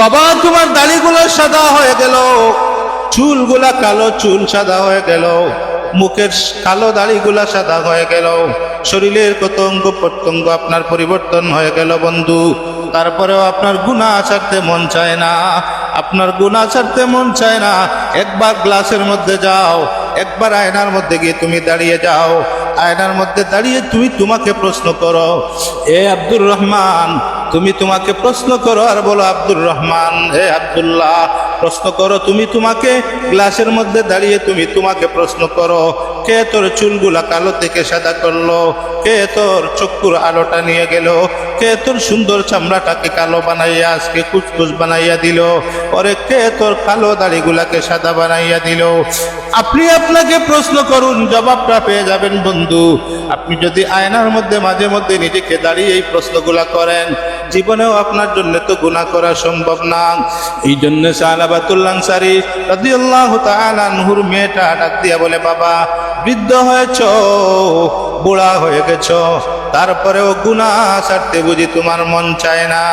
বাবা, তোমার দাড়িগুলো সাদা হয়ে গেল। চুলগুলা কালো, চুল সাদা হয়ে গেল। মুখের কালো দাড়িগুলা সাদা হয়ে গেল। শরীরের কত অঙ্গ প্রত্যঙ্গ আপনার পরিবর্তন হয়ে গেল, বন্ধু। তারপরেও আপনার গুণা ছাড়তে মন চায় না। আপনার গুণা ছাড়তে মন চায় না। একবার গ্লাসের মধ্যে যাও, একবার আয়নার মধ্যে গিয়ে তুমি দাঁড়িয়ে যাও। আয়নার মধ্যে দাঁড়িয়ে তুমি তোমাকে প্রশ্ন করো, এ আব্দুর রহমান তুমি তোমাকে প্রশ্ন করো আর বলো, আব্দুর রহমান, হে আব্দুল্লাহ, প্রশ্ন করো, তুমি তোমাকে গ্লাসের মধ্যে দাঁড়িয়ে তুমি তোমাকে প্রশ্ন করো, কে তোর চুলগুলা কালো থেকে সাদা করল, কে তোর চক্ষুর আলোটা নিয়ে গেল, কে তোর সুন্দর চামড়াটাকে কালো বানাইয়া আজকে কুচকুচ বানাইয়া দিল পরে কে তোর কালো দাড়িগুলাকে সাদা বানাইয়া দিল? আপনি আপনাকে প্রশ্ন করুন, জবাবটা পেয়ে যাবেন বন্ধু। আপনি যদি আয়নার মধ্যে মাঝে মধ্যে নিজেকে দাঁড়িয়ে এই প্রশ্নগুলা করেন জীবনেও আপনার জন্য তো গুণা করা সম্ভব না। এই জন্য মেয়েটা ডাক দিয়া বলে, বাবা, বৃদ্ধ হয়েছ বুড়া হয়ে গেছ। তারপরেও গুণা ছাড়তে বুঝি তোমার মন চায় না।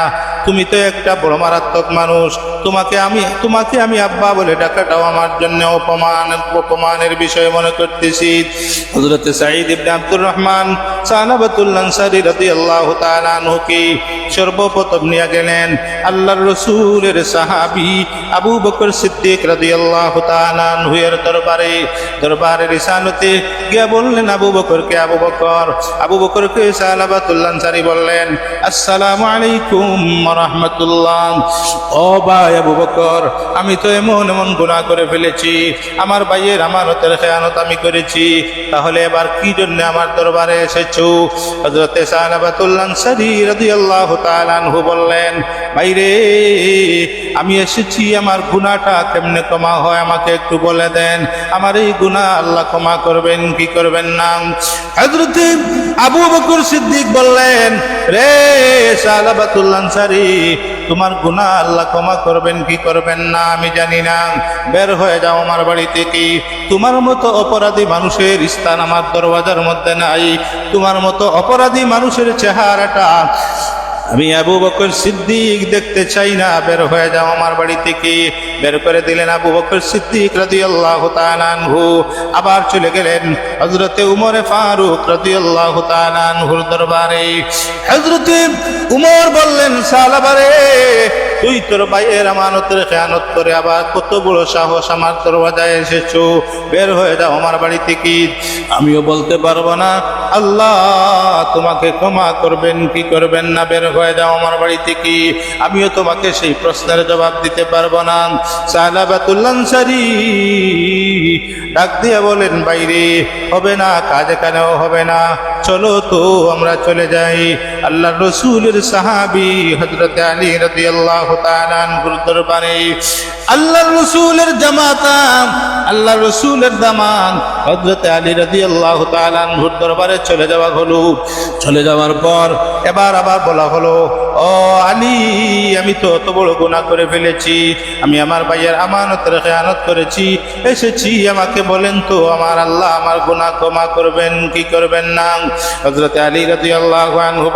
তুমি তো একটা বড় মারাত্মক মানুষ। তোমাকে আমি তোমাকে আমি আব্বা বলে ডাকাটাও আমার জন্য অপমান, অপমানের বিষয় মনে করতেছি। হযরত সাঈদ ইবনে আব্দুর রহমান সানাবাতুল আনসারী রাদিয়াল্লাহু তাআলা আনহুকে সর্বপ্রথম নিয়ে গেলেন। আল্লাহর রসুলের সাহাবি আবু বকর সিদ্দিক রাদিয়াল্লাহু তাআলা আনহুয়ের দরবারে দরবারে রিসালতে গিয়া বললেন, আবু বকরকে আবু বকর আবু বকরকে সালাবাতুল আনসারী বললেন, আসসালামু আলাইকুম রাহমাতুল্লাহ। ও ভাই আবু বকর, আমি তো এমন এমন গুনাহ করে ফেলেছি। আমার ভাইয়ের আমানতের খেয়ানত আমি করেছি। তাহলে এবার কি জন্য আমার দরবারে এসেছ? হযরতে সালাবাতুল আনসারী রাদিয়াল্লাহু তাআলা আনহু বললেন ভাইরে, আমি এসেছি, আমার গুনাহটা কেমনে ক্ষমা হয় আমাকে একটু বলে দেন। আমার এই গুনাহ আল্লাহ ক্ষমা করবেন, কি করবেন না? হযরতে আবু বকর সিদ্দিক বললেন, রে সালাবাতুল আনসারী, তোমার গুনাহ আল্লাহ ক্ষমা করবেন, কি করবেন না? আমি জানি না। বের হয়ে যাও আমার বাড়ি থেকে। তোমার মতো অপরাধী মানুষের স্থান আমার দরওয়াজার মধ্যে নাই। তোমার মতো অপরাধী মানুষের চেহারাটা আমি আবু বকর সিদ্দিক দেখতে চাই না, বের হয়ে যাও আমার বাড়ি থেকে। বের করে দিলেন আবু বকর সিদ্দিক রাদিয়াল্লাহু তাআলা আনহু। আবার চলে গেলেন হজরতে উমরে ফারুক রাদিয়াল্লাহু তাআলা আনহুর দরবারে। হজরতে উমর বললেন সালাবারে তুই তোর ভাইয়ের আমানতের খেয়ানত করে আবার কত বড় সাহস আমার দরওয়াজায় এসেছ? বের হয়ে যাও আমার বাড়ি থেকে। আমিও বলতে পারব না। আল্লাহ তোমাকে ক্ষমা করবেন, কি করবেন না? বের হয়ে যাও আমার বাড়ি থেকে। আমিও তোমাকে সেই প্রশ্নের জবাব দিতে পারব না। সালাবাতুল্লানসারি ডাক দিয়ে বলেন বাইরে হবে না, কাজ এখানেও হবে না। চলো তো আমরা চলে যাই। আল্লাহ রসুলের সাহাবি হজরত আলী রতি আল্লাহ দরবারে। আল্লাহ রসুলের জামাতা আল্লাহ রসুলের দামান হজরত আলী রতি আল্লাহ দরবারে চলে যাওয়া হলো। চলে যাওয়ার পর এবার আবার বলা হলো ও আলী, আমি তো অত বড় গুণা করে ফেলেছি। আমি আমার ভাইয়ের আমানতের খেয়ানত করেছি। এসেছি, আমাকে বলেন তো, আমার আল্লাহ আমার গুনাহ ক্ষমা করবেন, কি করবেন না? হজরত আলী রাজি আল্লাহ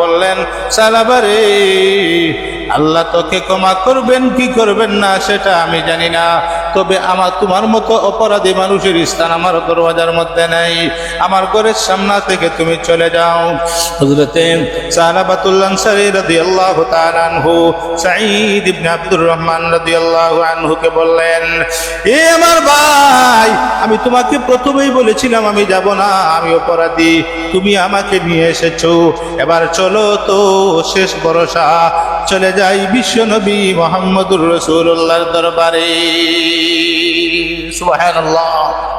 বললেন, সালাবারে, আল্লাহ তোকে ক্ষমা করবেন, কি করবেন না, সেটা আমি জানি না। তবে আমার তোমার মতো অপরাধী মানুষের স্থান আমার দরওয়াজার মধ্যে নেই। আমার ঘরের সামনা থেকে তুমি চলে যাও। হজরতে সালাবাতুল্লাহ সারি রাদি আল্লাহ তালানহু সাঈদ ইবনে আব্দুর রহমান রদি আল্লাহ আনহুকে বললেন, এ আমার ভাই আমি তোমাকে প্রথমেই বলেছিলাম, আমি যাব না, আমি অপরাধী। তুমি আমাকে নিয়ে এসেছ। এবার চলো তো, শেষ ভরসা। চলে যাই বিশ্ব নবী মোহাম্মদুর রসুল্লাহর দরবারে। সুবহানাল্লাহ।